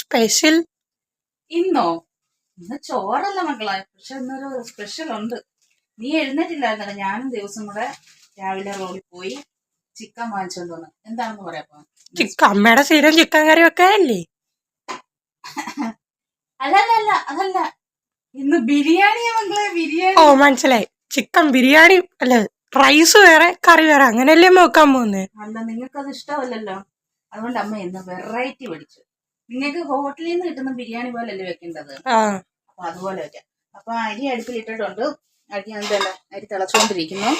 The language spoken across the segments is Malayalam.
സ്പെഷ്യൽ ഇന്നോ? ഇന്ന് ചോറല്ല മക്കളെ. പക്ഷെ ഇന്നൊരു സ്പെഷ്യൽ ഉണ്ട്. നീ എഴുന്നേറ്റില്ലായിരുന്നല്ലോ. ഞാനും ദിവസം കൂടെ രാവിലെ റോഡിൽ പോയി ചിക്കൻ വാങ്ങിച്ചോണ്ട് വന്നു. എന്താണെന്ന് പറയാപ്പോ ചിക്കൻ അമ്മയുടെ സ്ഥിരം ചിക്കൻ കറി ഒക്കെ അല്ലേ? അല്ല അതല്ല. ഇന്ന് ബിരിയാണിയാ മക്കളെ ഓ മനസ്സിലായി. ചിക്കൻ ബിരിയാണി അല്ല റൈസ് വേറെ കറി വേറെ അങ്ങനെയല്ലേ നോക്കാൻ പോകുന്നേ? പോകുന്നത് അല്ല നിങ്ങൾക്ക് അത് ഇഷ്ടമല്ലല്ലോ. അതുകൊണ്ട് അമ്മ ഇന്ന് വെറൈറ്റി പഠിച്ചു. നിങ്ങൾക്ക് ഹോട്ടലിൽ നിന്ന് കിട്ടുന്ന ബിരിയാണി പോലെ പോലല്ലേ വെക്കേണ്ടത്? അപ്പൊ അതുപോലെ വെക്കാം. അപ്പൊ അരി അടുപ്പിൽ ഇട്ടിട്ടുണ്ട്. അരി എന്തല്ല അരി തിളച്ചുകൊണ്ടിരിക്കുന്നു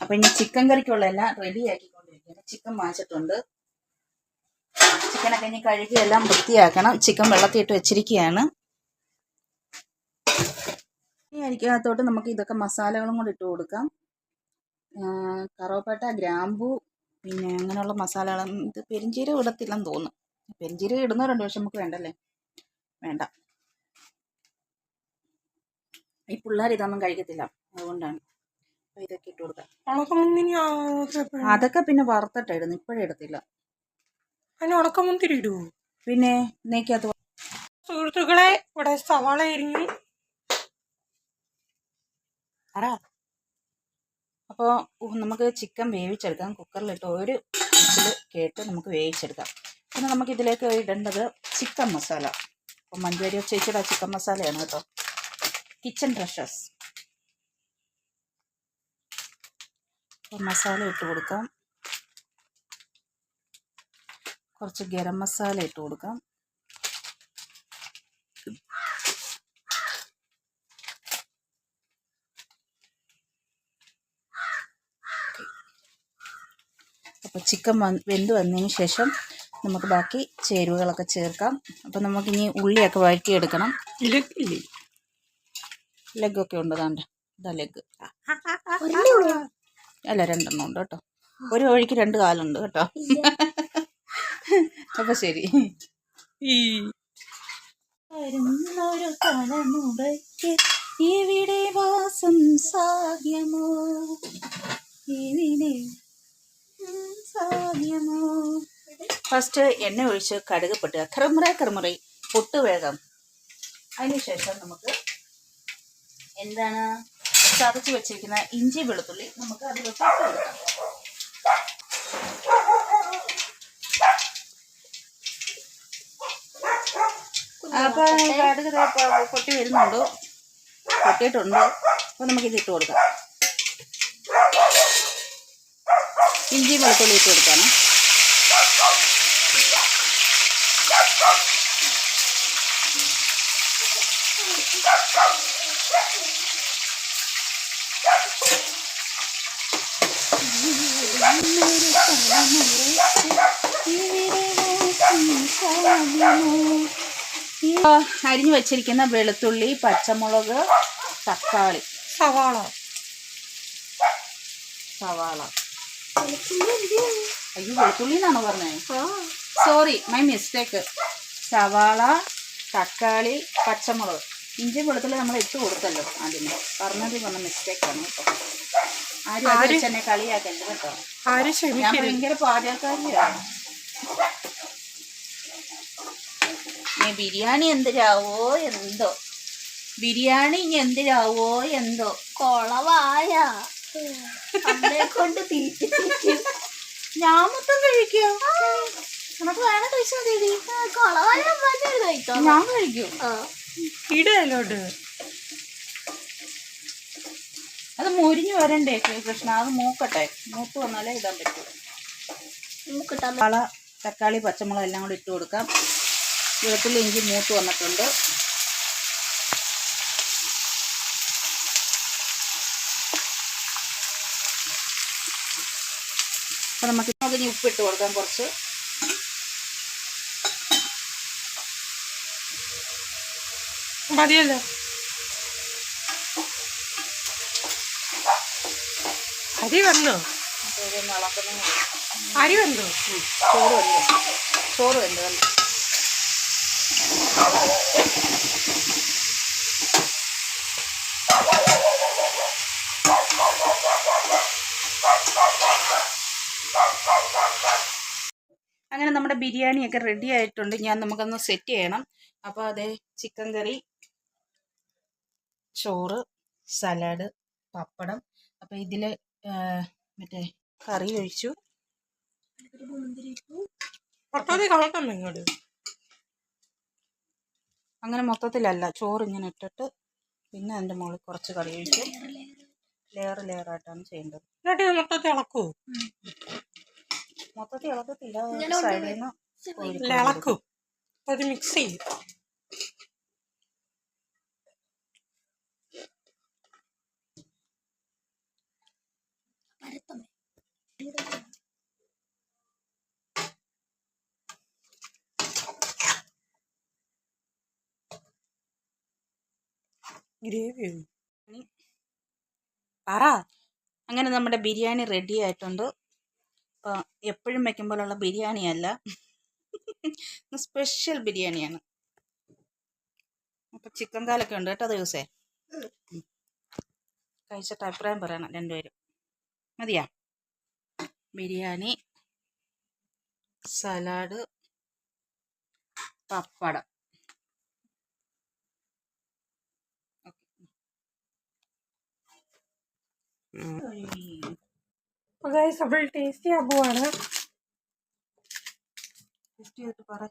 അപ്പൊ ഇനി ചിക്കൻ കറിക്കുള്ള എല്ലാം റെഡി ആക്കിക്കൊണ്ടിരിക്കുന്നു ചിക്കൻ വാങ്ങിച്ചിട്ടുണ്ട് ചിക്കനൊക്കെ ഇനി കഴുകി എല്ലാം വൃത്തിയാക്കണം. ചിക്കൻ വെള്ളത്തിൽ ഇട്ട് വെച്ചിരിക്കുകയാണ്. ഈ അരിക്കകത്തോട്ട് നമുക്ക് ഇതൊക്കെ മസാലകളും കൂടി ഇട്ട് കൊടുക്കാം. കറുവപ്പട്ട ഗ്രാമ്പു പിന്നെ അങ്ങനെയുള്ള മസാലകളും. ഇത് പെരിഞ്ചീരം ഇടത്തില്ലെന്ന് തോന്നുന്നു. പെരിഞ്ചീരകം ഇടുന്നവരുണ്ട് പക്ഷെ നമുക്ക് വേണ്ടല്ലേ? വേണ്ട. ഈ പിള്ളേർ ഇതൊന്നും കഴിക്കത്തില്ല അതുകൊണ്ടാണ്. ഇതൊക്കെ ഇട്ട് കൊടുക്കാം. അതൊക്കെ പിന്നെ വറുത്തിട്ടായിരുന്നു ഇപ്പോഴേ ഇടത്തില്ല. അതിന് ഉണക്കമുന്തിരി പിന്നെ നെയ്ക്കകത്ത് സുഹൃത്തുക്കളെ ഇവിടെ സവാള എരിഞ്ഞു പറ. അപ്പോൾ നമുക്ക് ചിക്കൻ വേവിച്ചെടുക്കാം കുക്കറിലിട്ട് ഒരു വിസിൽ കേട്ട് നമുക്ക് വേവിച്ചെടുക്കാം. പിന്നെ നമുക്ക് ഇതിലേക്ക് ഇടേണ്ടത് ചിക്കൻ മസാല. അപ്പം മഞ്ചേരി ചേച്ചിയുടെ ചിക്കൻ മസാലയാണ് കേട്ടോ. കിച്ചൺ ഡ്രഷസ് മസാല ഇട്ട് കൊടുക്കാം. കുറച്ച് ഗരം മസാല ഇട്ട് കൊടുക്കാം. അപ്പോൾ ചിക്കൻ വെന്ത് വന്നതിന് ശേഷം നമുക്ക് ബാക്കി ചേരുവകളൊക്കെ ചേർക്കാം. അപ്പം നമുക്കിനി ഉള്ളിയൊക്കെ വഴറ്റിയെടുക്കണം. ഇല്ലേ? ലെഗൊക്കെ ഉണ്ട് താണ്ട് ഇതാ ലെഗ് അല്ല രണ്ടെണ്ണം ഉണ്ട് കേട്ടോ. ഒരു വഴിക്ക് രണ്ട് കാലുണ്ട് കേട്ടോ. അപ്പം ശരി. ഈ വരുന്നൊരു തലമുറയ്ക്ക് ഇവിടെ വാസം സാധ്യമോ? ഇവിടെ സാധ്യമോ? ഫസ്റ്റ് എണ്ണ ഒഴിച്ച് കടുക് പൊട്ടുക. കറുമുറ കറുമുറ പൊട്ട് വേഗം. അതിനുശേഷം നമുക്ക് എന്താണ്? ചതച്ച് വെച്ചിരിക്കുന്ന ഇഞ്ചി വെളുത്തുള്ളി നമുക്ക് അത് ഇട്ട് കൊടുക്കാം. അപ്പോൾ കടുക് പൊട്ടി വരുന്നുണ്ട്. പൊട്ടിയിട്ടുണ്ട്. അപ്പൊ നമുക്കിത് ഇട്ട് കൊടുക്കാം. ഇഞ്ചി വെളുത്തുള്ളി ഇട്ട് കൊടുക്കണം അരിഞ്ഞു വെച്ചിരിക്കുന്ന വെളുത്തുള്ളി പച്ചമുളക് തക്കാളി. സവാള. സവാള. അയ്യോ വെളുത്തുള്ളി എന്നാണോ പറഞ്ഞത് സോറി മൈ മിസ്റ്റേക്ക് സവാള തക്കാളി പച്ചമുളക്. ഇഞ്ചി വെളുത്തുള്ളി നമ്മൾ ഇട്ട് കൊടുത്തല്ലോ ആദ്യമേ പറഞ്ഞത് വന്ന മിസ്റ്റേക്കാണ് കേട്ടോ. ആരും അത് ആര്? വെച്ച് എന്നെ കളിയാക്കരുത് കേട്ടോ. ഞാൻ ഭയങ്കര പാചകക്കാരിയാണ് ബിരിയാണി എന്തിരാവോ എന്തോ. ബിരിയാണി ഇനി എന്തിരാവോ എന്തോ. കൊളവായ. കൊണ്ട് തീറ്റിപ്പിക്കും ഞാൻ മൊത്തം കഴിക്കും? നമുക്ക് വേണം കഴിച്ചാൽ ഞാൻ കഴിക്കും. ഇടയിലോട്ട് അത് മുരിഞ്ഞു വരണ്ടേ കൃഷ്ണ അത് മൂക്കട്ടെ. മൂത്ത് വന്നാലേ ഇടാൻ പറ്റൂ. തക്കാളി പച്ചമുളക് എല്ലാം കൂടി ഇട്ട് കൊടുക്കാം. വെളുത്തുള്ളി ഇഞ്ചി മൂത്ത് വന്നിട്ടുണ്ട്. അപ്പം നമുക്ക് ഇനി ഉപ്പിട്ട് കൊടുക്കാം കുറച്ച്. മതിയല്ലോ അരി വന്നോ? അരി വന്നോ? ചോറ് വന്നു? ചോറ് വന്നു? വന്നു. അങ്ങനെ നമ്മുടെ ബിരിയാണിയൊക്കെ റെഡി ആയിട്ടുണ്ട്. ഞാൻ നമുക്കൊന്ന് സെറ്റ് ചെയ്യണം. അപ്പോൾ അതേ ചിക്കൻ കറി ചോറ് സലാഡ് പപ്പടം. അപ്പോൾ ഇതിൽ മറ്റേ കറി ഒഴിച്ചു. അങ്ങനെ മൊത്തത്തിലല്ല ചോറ് ഇങ്ങനെ ഇട്ടിട്ട് പിന്നെ അതിന്റെ മുകളിൽ കുറച്ച് കറി ഒഴിച്ച് ലെയർ ലെയർ ആയിട്ടാണ് ചെയ്യേണ്ടത് മൊത്തത്തിൽ ഇളക്കൂ? മൊത്തത്തിൽ ഇളക്കത്തില്ല സൈഡിൽ നിന്ന് ഇളക്കും. അത് മിക്സ് ചെയ്യും. ഗ്രേവി പറ. അങ്ങനെ നമ്മുടെ ബിരിയാണി റെഡി ആയിട്ടുണ്ട്. അപ്പോൾ എപ്പോഴും വെക്കുമ്പോഴുള്ള ബിരിയാണി അല്ല. സ്പെഷ്യൽ ബിരിയാണിയാണ്. അപ്പം ചിക്കൻ കാലൊക്കെ ഉണ്ട് കേട്ടോ ദിവസേ. കഴിച്ചിട്ട് അഭിപ്രായം പറയണം രണ്ടുപേരും. മതിയാ? ബിരിയാണി സലാഡ് പപ്പടം. ഗൈസ് അപ്പോൾ ടേസ്റ്റി ആ പോവാണ് ടെസ്റ്റ് ചെയ്തിട്ട് പറ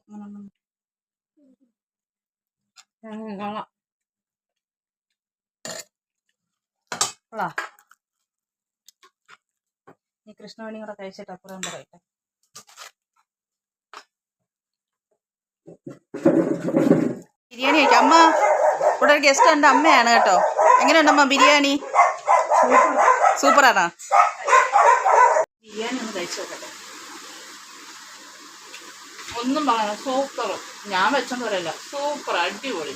ഞാൻ കൊള്ളാ ഈ കൃഷ്ണവേണി കൂടെ കഴിച്ചിട്ട് അപ്പുറം പറയട്ടെ ബിരിയാണി കഴിക്കാം അമ്മ ഇവിടെ ഒരു ഗസ്റ്റ് ഉണ്ട് അമ്മയാണ് കേട്ടോ എങ്ങനെയുണ്ടമ്മ ബിരിയാണി സൂപ്പറാണോ. ബിരിയാണി ഒന്ന് കഴിച്ചു നോക്കട്ടെ. ഒന്നും പറയാം സൂപ്പർ ഞാൻ വെച്ചോണ്ട് പറയല്ല. സൂപ്പർ അടിപൊളി.